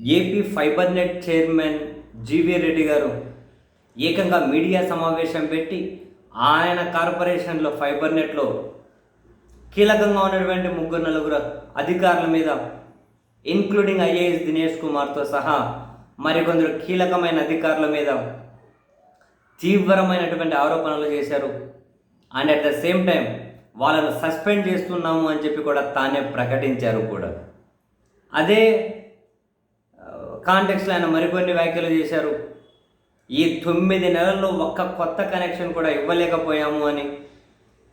AP fiber net chairman GV Reddy గారు ఏకంగా media సమావేశం పెట్టి ఆయన కార్పొరేషన్లో ఫైబర్ నెట్లో కీలకంగా ఉన్నటువంటి ముగ్గురు నలుగురు అధికారుల మీద ఇన్క్లూడింగ్ ఐఏఎస్ దినేష్ కుమార్తో సహా మరికొందరు కీలకమైన అధికారుల మీద తీవ్రమైనటువంటి ఆరోపణలు చేశారు. And at the same time వాళ్ళను సస్పెండ్ చేస్తున్నాము అని చెప్పి కూడా తానే ప్రకటించారు కూడా. అదే కాంటెక్స్లో ఆయన మరికొన్ని వ్యాఖ్యలు చేశారు. ఈ తొమ్మిది నెలల్లో ఒక్క కొత్త కనెక్షన్ కూడా ఇవ్వలేకపోయాము అని.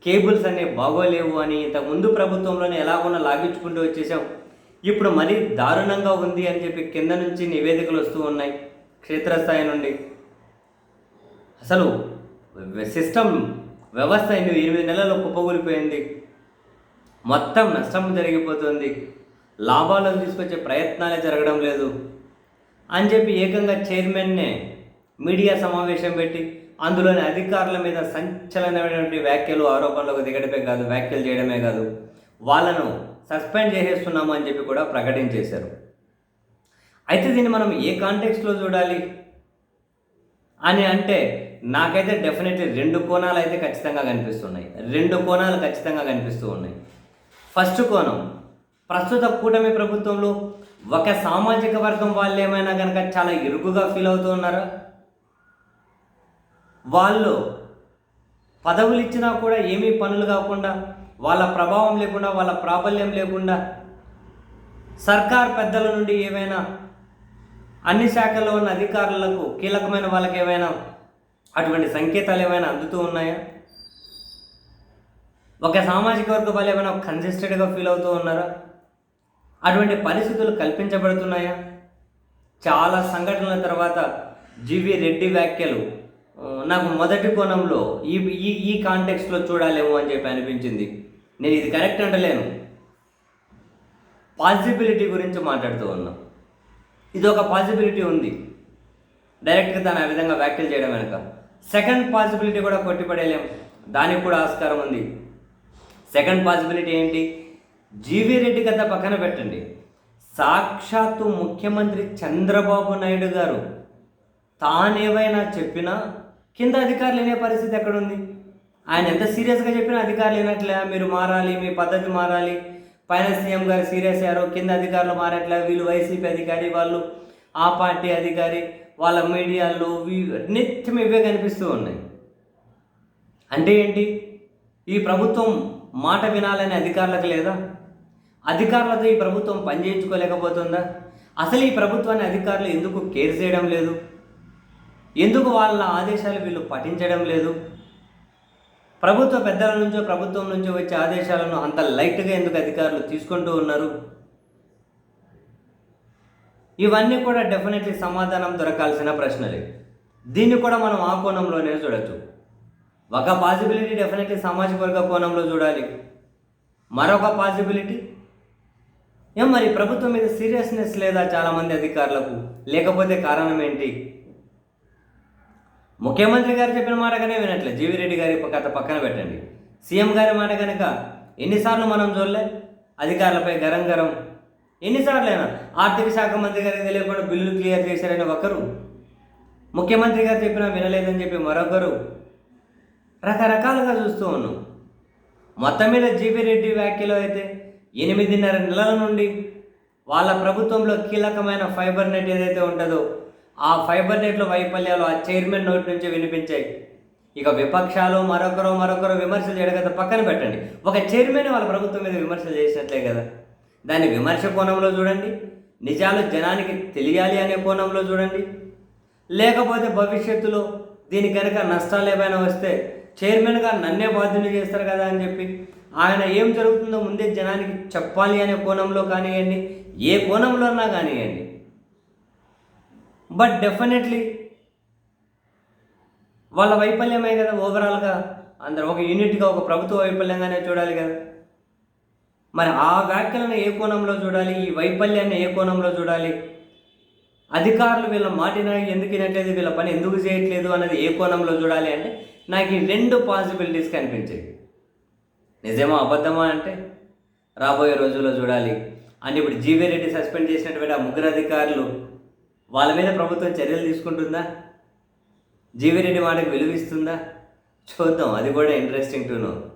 కేబుల్స్ అన్నీ బాగోలేవు అని ఇంతకుముందు ప్రభుత్వంలోనే ఎలా ఉన్నా లాగించుకుంటూ వచ్చేసాం. ఇప్పుడు మరీ దారుణంగా ఉంది అని చెప్పి కింద నుంచి నివేదికలు వస్తూ ఉన్నాయి క్షేత్రస్థాయి నుండి. అసలు సిస్టమ్ వ్యవస్థ ఎనిమిది నెలల్లో కుప్పగూలిపోయింది మొత్తం నష్టం జరిగిపోతుంది. లాభాలను తీసుకొచ్చే ప్రయత్నాలే జరగడం లేదు. అని చెప్పి ఏకంగా చైర్మన్నే మీడియా సమావేశం పెట్టి అందులోని అధికారుల మీద సంచలనమైనటువంటి వ్యాఖ్యలు ఆరోపణలకు దిగడమే కాదు వ్యాఖ్యలు చేయడమే కాదు వాళ్ళను సస్పెండ్ చేసేస్తున్నాము అని చెప్పి కూడా ప్రకటించేశారు. అయితే దీన్ని మనం ఏ కాంటెక్స్లో చూడాలి? అని అంటే నాకైతే డెఫినెట్లీ రెండు కోణాలు అయితే ఖచ్చితంగా కనిపిస్తున్నాయి. రెండు కోణాలు ఖచ్చితంగా కనిపిస్తూ ఉన్నాయి. ఫస్ట్ కోణం ప్రస్తుత కూటమి ప్రభుత్వంలో ఒక సామాజిక వర్గం వాళ్ళు ఏమైనా కనుక చాలా ఇరుకుగా ఫీల్ అవుతూ ఉన్నారా? వాళ్ళు పదవులు ఇచ్చినా కూడా ఏమీ పనులు కాకుండా వాళ్ళ ప్రభావం లేకుండా వాళ్ళ ప్రాబల్యం లేకుండా సర్కార్ పెద్దల నుండి ఏమైనా అన్ని శాఖల్లో ఉన్న అధికారులకు కీలకమైన వాళ్ళకి ఏమైనా అటువంటి సంకేతాలు ఏమైనా అందుతూ ఉన్నాయా? ఒక సామాజిక వర్గ వాళ్ళు ఏమైనా కన్సిస్టెంట్గా ఫీల్ అవుతూ ఉన్నారా? అటువంటి పరిస్థితులు కల్పించబడుతున్నాయా? చాలా సంఘటనల తర్వాత జీవి రెడ్డి వ్యాఖ్యలు నాకు మొదటి కోణంలో ఈ ఈ ఈ కాంటెక్స్ట్లో చూడాలేమో అని చెప్పి అనిపించింది. నేను ఇది కరెక్ట్ అంటలేను. పాసిబిలిటీ గురించి మాట్లాడుతూ ఉన్నా. ఇది ఒక పాసిబిలిటీ ఉంది. డైరెక్ట్గా తను ఆ విధంగా వ్యాఖ్యలు చేయడం వెనక. సెకండ్ పాసిబిలిటీ కూడా కొట్టిపడేయలేము దానికి కూడా ఆస్కారం ఉంది. సెకండ్ పాసిబిలిటీ ఏంటి? జీవీ రెడ్డి కథ పక్కన పెట్టండి. సాక్షాత్తు ముఖ్యమంత్రి చంద్రబాబు నాయుడు గారు తానేవైనా చెప్పినా కింద అధికారులు వినే పరిస్థితి ఎక్కడుంది? ఆయన ఎంత సీరియస్గా చెప్పినా అధికారులు లేనట్లే మీరు మారాలి మీ పద్ధతి మారాలి. పైన సీఎం గారు సీరియస్ అయ్యారు కింద అధికారులు మారట్లే. వీళ్ళు వైసీపీ అధికారి వాళ్ళు ఆ పార్టీ అధికారి వాళ్ళ మీడియాలో వీ- నిత్యం ఇవే కనిపిస్తూ ఉన్నాయి. అంటే ఏంటి? ఈ ప్రభుత్వం మాట వినాలనే అధికారులకు లేదా? అధికారులతో ఈ ప్రభుత్వం పనిచేయించుకోలేకపోతుందా? అసలు ఈ ప్రభుత్వాన్ని అధికారులు ఎందుకు కేర్ చేయడం లేదు? ఎందుకు వాళ్ళ ఆదేశాలు వీళ్ళు పఠించడం లేదు? ప్రభుత్వ పెద్దల నుంచో ప్రభుత్వం నుంచో వచ్చే ఆదేశాలను అంత లైట్గా ఎందుకు అధికారులు తీసుకుంటూ ఉన్నారు? ఇవన్నీ కూడా డెఫినెట్లీ సమాధానం దొరకాల్సిన ప్రశ్నలే. దీన్ని కూడా మనం ఆ కోణంలోనే చూడొచ్చు. ఒక పాసిబిలిటీ డెఫినెట్లీ సామాజిక వర్గ కోణంలో చూడాలి. మరొక పాసిబిలిటీ ఏం మరి ప్రభుత్వం మీద సీరియస్నెస్ లేదా చాలామంది అధికారులకు? లేకపోతే కారణం ఏంటి? ముఖ్యమంత్రి గారు చెప్పిన మాటగానే వినట్లే. జీవి రెడ్డి గారి కథ పక్కన పెట్టండి. సీఎం గారి మాట కనుక ఎన్నిసార్లు మనం చూడలే? అధికారులపై గరం గరం. ఎన్నిసార్లైనా ఆర్థిక శాఖ మంత్రి గారికి తెలియకుండా బిల్లు క్లియర్ చేశారని ఒకరు. ముఖ్యమంత్రి గారు చెప్పినా వినలేదని చెప్పి మరొకరు. రకరకాలుగా చూస్తూ ఉన్నాం. మొత్తం మీద జీవీ రెడ్డి వ్యాఖ్యలో అయితే ఎనిమిదిన్నర నెలల నుండి వాళ్ళ ప్రభుత్వంలో కీలకమైన ఫైబర్ నెట్ ఏదైతే ఉంటుందో ఆ ఫైబర్ నెట్లో వైఫల్యాలు ఆ చైర్మన్ నోటి నుంచి వినిపించాయి. ఇక విపక్షాలు మరొకరు మరొకరు విమర్శలు చేయడం కదా పక్కన పెట్టండి. ఒక చైర్మన్ వాళ్ళ ప్రభుత్వం మీద విమర్శలు చేసినట్లే కదా. దాన్ని విమర్శ కోణంలో చూడండి. నిజాలు జనానికి తెలియాలి అనే కోణంలో చూడండి. లేకపోతే భవిష్యత్తులో దీని కనుక నష్టాలు ఏమైనా వస్తే చైర్మన్గా నన్నే బాధ్యులు చేస్తారు కదా అని చెప్పి ఆయన ఏం జరుగుతుందో ముందే జనానికి చెప్పాలి అనే కోణంలో కానివ్వండి ఏ కోణంలో అన్నా కానివ్వండి. బట్ డెఫినెట్లీ వాళ్ళ వైఫల్యమే కదా ఓవరాల్గా అందరూ ఒక యూనిట్గా ఒక ప్రభుత్వ వైఫల్యంగానే చూడాలి కదా. మరి ఆ వ్యాఖ్యలను ఏ కోణంలో చూడాలి ఈ వైఫల్యాన్ని ఏ కోణంలో చూడాలి? అధికారులు వీళ్ళ మాటిన ఎందుకు వినట్లేదు వీళ్ళ పని ఎందుకు చేయట్లేదు అన్నది ఏ కోణంలో చూడాలి అంటే నాకు ఈ రెండు పాసిబిలిటీస్ కనిపించాయి. నిజమా అబద్ధమా అంటే? రాబోయే రోజుల్లో చూడాలి. అని ఇప్పుడు జీవీ రెడ్డి సస్పెండ్ చేసినటువంటి ఆ ముగ్గురు అధికారులు వాళ్ళ మీద ప్రభుత్వం చర్యలు తీసుకుంటుందా? జీవీ రెడ్డి మాటకు విలువిస్తుందా? చూద్దాం. అది కూడా ఇంట్రెస్టింగ్ టును